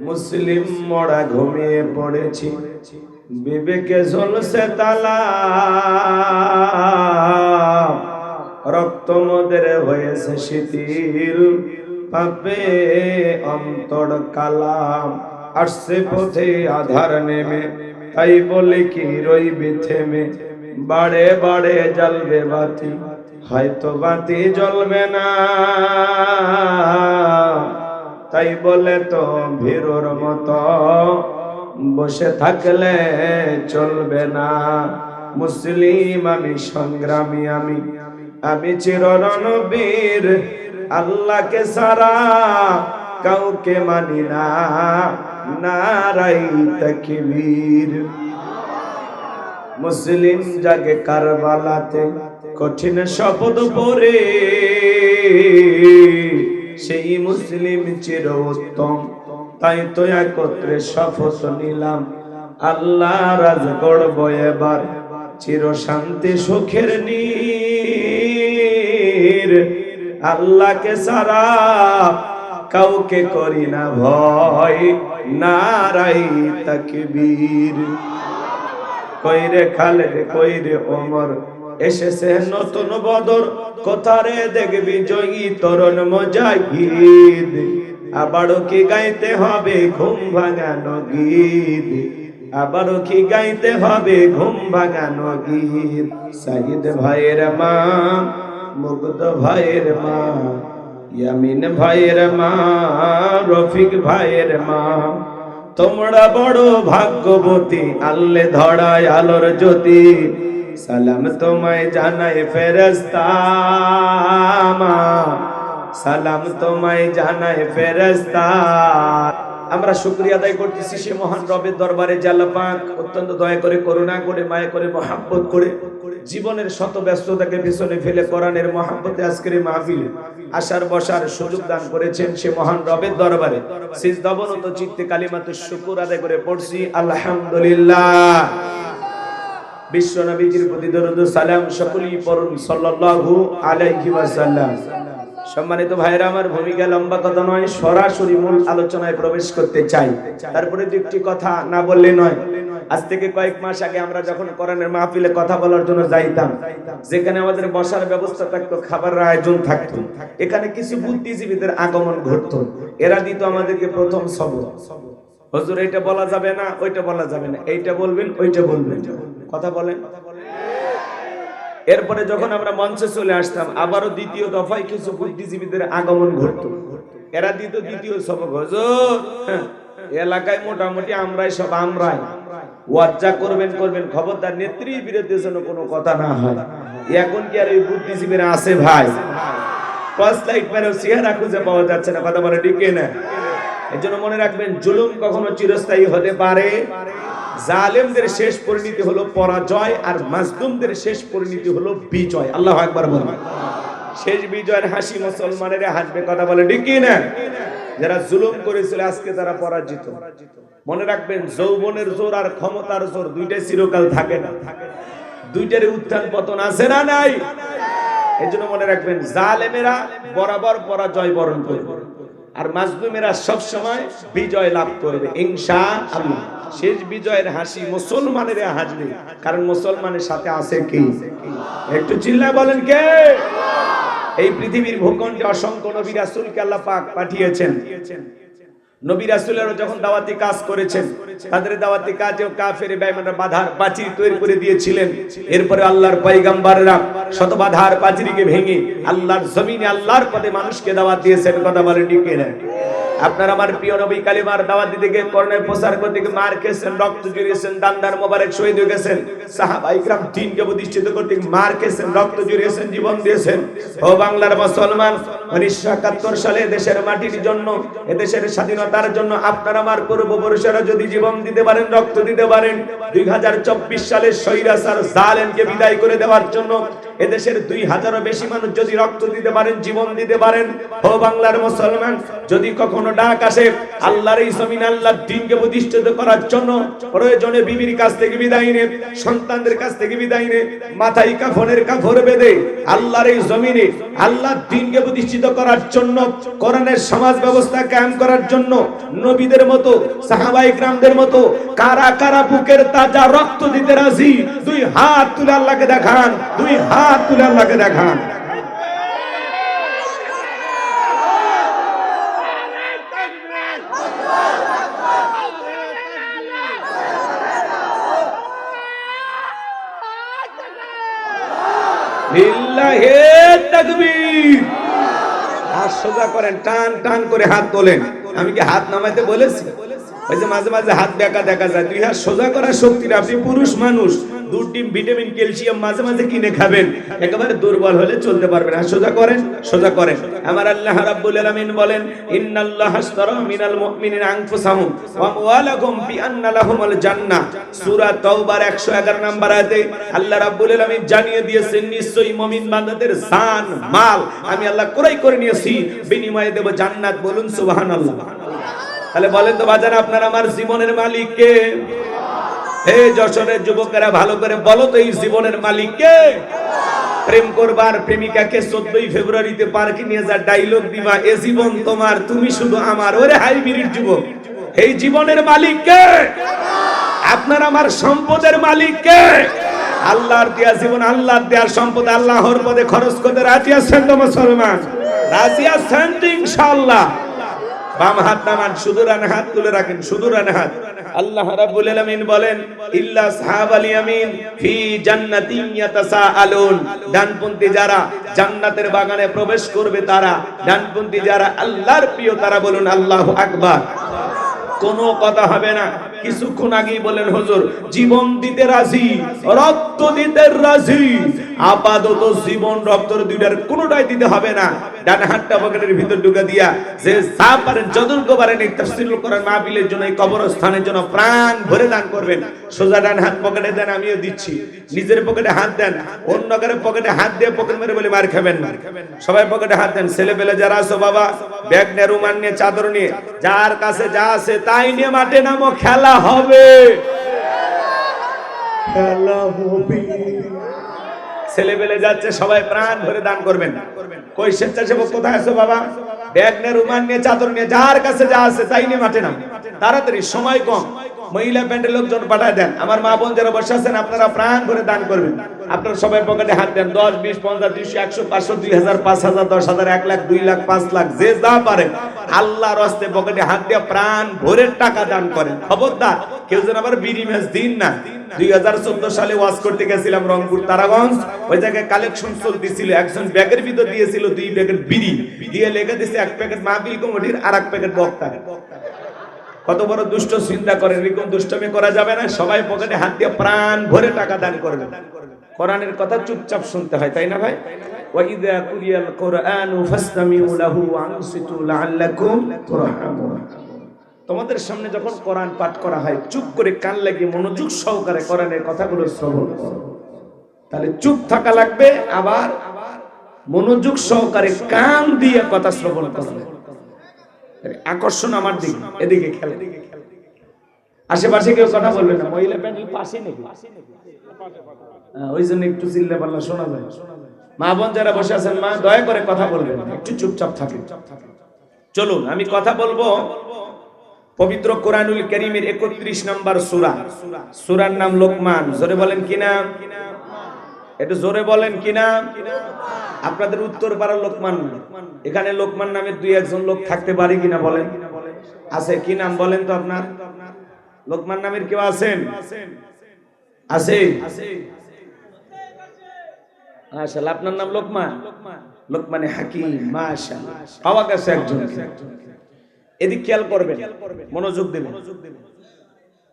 মুসলিম মরা ঘুমিয়ে পড়েছি। বিবেকে ঝলসে তালা। রক্ত মদের হয়েছে শিথিল। পাপে অন্তর কালাম। আসছে পথে আধার নেমে। তাই বলে কি রইবি থেমে। বাড়ে বাড়ে জ্বলবে বাতি। হয়তো বাতি জ্বলবে না। তাই বলে তো ভীরুর মতো, বসে থাকলে চলবে না। মুসলিম আমি, সংগ্রামী আমি আমি চিররণবীর, আল্লাহকে সারা কাউকে মানি না। নারাই তকবীর। মুসলিম জাগে কারবালাতে কঠিন শপথ পরে। সেই মুসলিম চির উত্তম তাই তো একত্রে শপথ নিলাম। আল্লাহ রাজ গড়ব এবার। চির শান্তি, সুখের নীর। আল্লাহকে সারা কাউকে করি না ভয়। নারাই তাকবীর। কইরে খালেদ, কইরে ওমর এসেছে নতুন বদর, কোথারে দেখবি জয়ী তরুণ মজাহিদ? আবারও কি গাইতে হবে ঘুম ভাঙানো গীত? আবারও কি গাইতে হবে ঘুম ভাঙানো গীত? সাহিদ ভাইয়ের মা, মুগ্ধ ভাইয়ের মা, ইয়ামিন ভাইয়ের মা, রফিক ভাইয়ের মা। তোমরা বড় ভাগ্যবতী, আল্লে ধরায় আলোর জ্যোতি। সালাম তোমায় জানাই ফেরেস্তা সালাম তোমায় জানাই ফেরেস্তা আমরা শুক্রিয়া আদায় করতেছি সে মহান রবের দরবারে জাল্লা অত্যন্ত দয়া করে, করুণা করে, মায়া করে, মহাব্বত করে জীবনের শত ব্যস্ততাকে পিছনে ফেলে কোরআনের মহাব্বতে আজকের মাহফিলে আসার বসার সুযোগ দান করেছেন সে মহান রবের দরবারে। সিজদাবনত চিত্তে কালিমাতে শুকুর আদায় করে পড়ছি, আলহামদুলিল্লাহ। বিশ্ব নবীজির প্রতি দরুদ সালাম সকলেই পড়ুন সাল্লাল্লাহু আলাইহি ওয়াসাল্লাম। সম্মানিত ভাইরা আমার ভূমিকা লম্বা কথা নয়, সরাসরি মূল আলোচনায় প্রবেশ করতে চাই। তারপরে দু কথা না বললে নয়। আজ থেকে কয়েক মাস আগে আমরা যখন কোরআনের মাহফিলে কথা বলার জন্য যাইতাম, যেখানে আমাদের বসার ব্যবস্থা থাকতো, খাবারের আয়োজন থাকতো। এখানে কিছু বুদ্ধিজীবীদের আগমন ঘটতো। এরা দিত আমাদেরকে প্রথম সবক হুজুর, এটা বলা যাবে না, ওইটা বলা যাবে না। এইটা বলবেন, ওইটা বলবেন। কথা বলেন। এরপরে যখন আমরা মঞ্চে চলে আসতাম আবারও দ্বিতীয় দফায় কিছু বুদ্ধিজীবীদের আগমন ঘটত। এরা দিত দ্বিতীয় সবক হুজুর হ্যাঁ, এলাকায় মোটামুটি আমরাই সব আমরাই। ওয়াজ্জা করবেন করবেন খবরদার নেত্রীর বিরুদ্ধে কোনো কথা না হয়। এখন কি আর এই বুদ্ধিজীবীরা আছে ভাই? টর্চ লাইট খুঁজে পাওয়া যাচ্ছে না কথা বলে না এর জন্য মনে রাখবেন জুলুম কখনো চিরস্থায়ী হতে পারে। জালেমদের শেষ পরিণতি হলো পরাজয় আর মাজলুমদের শেষ পরিণতি হলো বিজয়। আল্লাহ একবার বলুন। শেষ বিজয়ের হাসি মুসলমানের হাসবে, কথা বলে ডিকি না? যারা জুলুম করেছিল, আজকে তারা পরাজিত। মনে রাখবেন, যৌবনের জোর আর ক্ষমতার জোর দুইটাই চিরকাল থাকে না। দুইটারই উত্থান পতন আছে না নাই? এই জন্য মনে রাখবেন, জালেমেরা বরাবর পরাজয় বরণ করবে। আর মাজলুমেরা সব সময় বিজয় লাভ করবে ইনশা আল্লাহ শেষ বিজয়ের হাসি মুসলমানের হাসবে। কারণ মুসলমানের সাথে আছে কি? একটু চিল্লায় বলেন কে? এই পৃথিবীর ভূখণ্ডে অসংখ্য নবী রাসূলকে আল্লাহ পাক পাঠিয়েছেন। নবী রাসুলের যখন দাওয়াতি কাজ করেছেন, তাদের দাওয়াতি কাজেও কাফের বেঈমানরা বাধার প্রাচীর তৈরি করে দিয়েছিলেন। এরপরে আল্লাহর পয়গম্বররা শত বাধার প্রাচীরকে ভেঙে আল্লাহর জমিনে, আল্লাহর পদে মানুষকে দাওয়াত দিয়েছেন। কথা বলেন ঠিক না আপনার আমার প্রিয় নবী কালিমার দাওয়াত দিতে গিয়ে করণের প্রচার করতে গিয়ে মার খেয়েছেন, রক্ত জুড়িয়েছেন, দান্দার মোবারক শহীদ হয়ে গেছেন। সাহাবা ইকরাম দিনকে প্রতিষ্ঠিত করতে মার খেয়েছেন, রক্ত জুড়িয়েছেন, জীবন দিয়েছেন। ও বাংলার মুসলমান, উনিশশো একাত্তর সালে দেশের মাটির জন্য, এদেশের স্বাধীনতার জন্য আপনার আমার পূর্বপুরুষেরা যদি জীবন দিতে পারেন, রক্ত দিতে পারেন। দুই হাজার চব্বিশ সালে সৈরাসার জালেনকে বিদায় করে দেওয়ার জন্য এদেশের দুই হাজারও বেশি মানুষ যদি রক্ত দিতে পারেন, জীবন দিতে পারেন, ও বাংলার মুসলমান, যদি কখনো ডাক আসে, আল্লাহর এই জমিন, আল্লাহর দিনকে প্রতিষ্ঠিত করার জন্য প্রয়োজনে বিবির কাছ থেকে বিদায় নে, সন্তানদের কাছ থেকে বিদায় নে, মাথায় কাফনের কাফর বেঁধে আল্লাহর এই জমিনে, আল্লাহর দিনকে প্রতিষ্ঠিত করার জন্য, কোরআনের সমাজ ব্যবস্থা কায়েম করার জন্য, নবীদের মতো সাহাবাই গ্রামদের মতো, কারা কারা বুকের তাজা রক্ত দিতে রাজি, দুই হাত তুলে আল্লাহকে দেখান, দুই হাত তুলে আল্লাহকে দেখান। হাত সোজা করেন, টান টান করে হাত তোলেন। আমি কি হাত নামাইতে বলেছি? ওই যে মাঝে মাঝে হাত বেঁকা দেখা যায়। দুই হাত সোজা করার শক্তি না আপনি পুরুষ মানুষ, দুধ, ডিম, ভিটামিন, ক্যালসিয়াম মাঝে মাঝে কিনে খাবেন। একেবারে দুর্বল হলে চলতে সোজা করেন সোজা করেন। আমার আল্লাহ রাব্বুল আলামিন বলেন, ইন্নাল্লাহ মিনাল ওয়া লাহুমুল জান্নাহ। সূরা তাওবার 111 নম্বর আয়াতে আল্লাহ রাব্বুল আলামিন জানিয়ে দিয়েছেন, নিশ্চয়ই মুমিন বান্দাদের জান, মাল আমি আল্লাহ ক্রয় করে নিয়েছি। বিনিময়ে দেব জান্নাত। বলুন, সুবহানাল্লাহ। তাহলে বলেন তো বাজার আপনার আমার জীবনের মালিক কে? হে যশোরের যুবকেরা, ভালো করে বলো তো এই জীবনের মালিক কে? প্রেম করবার প্রেমিকাকে চোদ্দই ফেব্রুয়ারিতে পার্কে নিয়ে যা ডাইলগ দিবা, এ জীবন তোমার, তুমি শুধু আমার। ওরে হাইব্রিড যুবক এই জীবনের মালিক কে? আপনার আমার সম্পদের মালিক কে? আল্লাহর দেয়া জীবন, আল্লাহর দেয়া সম্পদ, আল্লাহর পদে খরচ করতে রাজি আছেন তো মুসলমান? রাজি আছেন ইনশাআল্লাহ। বাম হাত নামান শুধু রান হাত তুলে রাখেন শুধু রান হাত। আল্লাহ রাব্বুল আলামিন বলেন, ইল্লা সাহাবাল ইয়ামিন ফি জান্নাতিন ইয়াতাসাআলুন। ডানপন্থী যারা জান্নাতের বাগানে প্রবেশ করবে, তারা ডানপন্থী যারা আল্লাহর প্রিয়, তারা বলুন, আল্লাহু আকবার। কোনো কথা হবে না। কিছুক্ষণ আগেই বলেন, হুজুর, জীবন দিতে রাজি, রক্ত দিতে রাজি। আপাতত জীবন রক্তর দুইটার কোনোটাই দিতে হবে না। ডান হাতটা পকেটের ভিতর ঢুকে দিয়া যে যা পারেন, যতটুকু পারেন এই তাফসীর করার মাহফিলের জন্য, এই কবরস্থানের জন্য প্রাণ ভরে দান করবেন। সোজা ডান হাত পকেটে দেন, আমিও দিচ্ছি। নিজের পকেটে হাত দেন, অন্য কারও পকেটে হাত দিয়ে পকেট মেরে বলে মার খাবেন না। সবাই পকেটে হাত দেন ছেলে পেলে যারা আছো বাবা, ব্যাগ নিয়ে, রুমাল নিয়ে, চাদর নিয়ে, যার কাছে যা আছে তাই নিয়ে মাঠে নামো, খেলা হবে। খেলা হবে। ছেলে পেলে যাচ্ছে, সবাই প্রাণ ভরে দান করবেন। কই স্বেচ্ছাসেবক কোথায় আছো বাবা? ব্যাগ নিয়ে রুমাল নিয়ে, চাদর নিয়ে, যার কাছে যা আছে তাই নিয়ে মাঠে নাম। তাড়াতাড়ি, সময় কম। মহিলা প্যান্ডের লোকজন পাঠায় দেন। আমার মা বোন যারা বসে আছেন, আপনারা প্রাণ ভরে দান করবেন। আপনারা সবাই পকেটে হাত দেন, দশ, বিশ, পঞ্চাশ, দুইশো, একশো, পাঁচশো, দুই হাজার, পাঁচ হাজার, দশ হাজার, এক লাখ, দুই লাখ, পাঁচ লাখ, যে যা পারেন আল্লাহর হস্তে পকেটে হাত দিয়ে প্রাণ ভরে টাকা দান করেন। খবরদার, কেউ যেন আবার বিড়ি ম্যাচ দিন না। দুই হাজার চোদ্দ সালে করতে গেছিলাম রংপুর, তারাগঞ্জ। ওই জায়গায় কালেকশন চলতেছিল। একজন ব্যাগের ভিতর দিয়েছিল দুই প্যাকেট বিড়ি। দিয়ে লেগে দিয়েছে এক প্যাকেট মাহবিল কমিটির আর এক প্যাকেট কত বড় দুষ্ট চিন্তা করেন, এরকম দুষ্টমি করা যাবে না। সবাই পকেটে হাত দিয়ে প্রাণ ভরে টাকা দান করবে কোরআনের কথা চুপচাপ শুনতে হয়, তাই না ভাই? ওয়াইদা কুরিয়াল কোরআনু ফাসতামিউ লাহু লাআল্লাকুম তুরহামুন। তোমাদের সামনে যখন কোরআন পাঠ করা হয়, চুপ করে কান লাগিয়ে মনোযোগ সহকারে কোরআনের কথাগুলো শ্রবণ করো। তাহলে চুপ থাকা লাগবে, আবার মনোযোগ সহকারে কান দিয়ে কথা শ্রবণ করবে। আকর্ষণ আমার দিকে, এদিকে খেলে। আশেপাশে কেউ কথা বলবে না মহিলা প্যান্ডেল পাশে নাকি হ্যাঁ, ওই জন্য একটু চিল্লে পাল্লা শোনা যায়। মা বোন যারা বসে আছেন মা দয়া করে কথা বলবেন একটু চুপচাপ থাকেন। চলুন আমি কথা বলব পবিত্র কোরআনুল করিমের একত্রিশ নম্বর সুরা। সুরার নাম লোকমান। জোরে বলেন কি কিনা একটু জোরে বলেন কি কিনা আপনাদের উত্তর পাড়ার লোকমান। এখানে লোকমান নামে দুই একজন লোক থাকতে পারে কিনা বলেন? আছে কি নাম বলেন তো আপনার? লোকমান নামের কেউ আছেন? আছে? মাশাল আপনার নাম লোকমান? লোকমানে হাকিম, মাশাআল্লাহ। পাওয়া গেছে একজন এদিক খেয়াল করবেন, মনোযোগ দেবেন।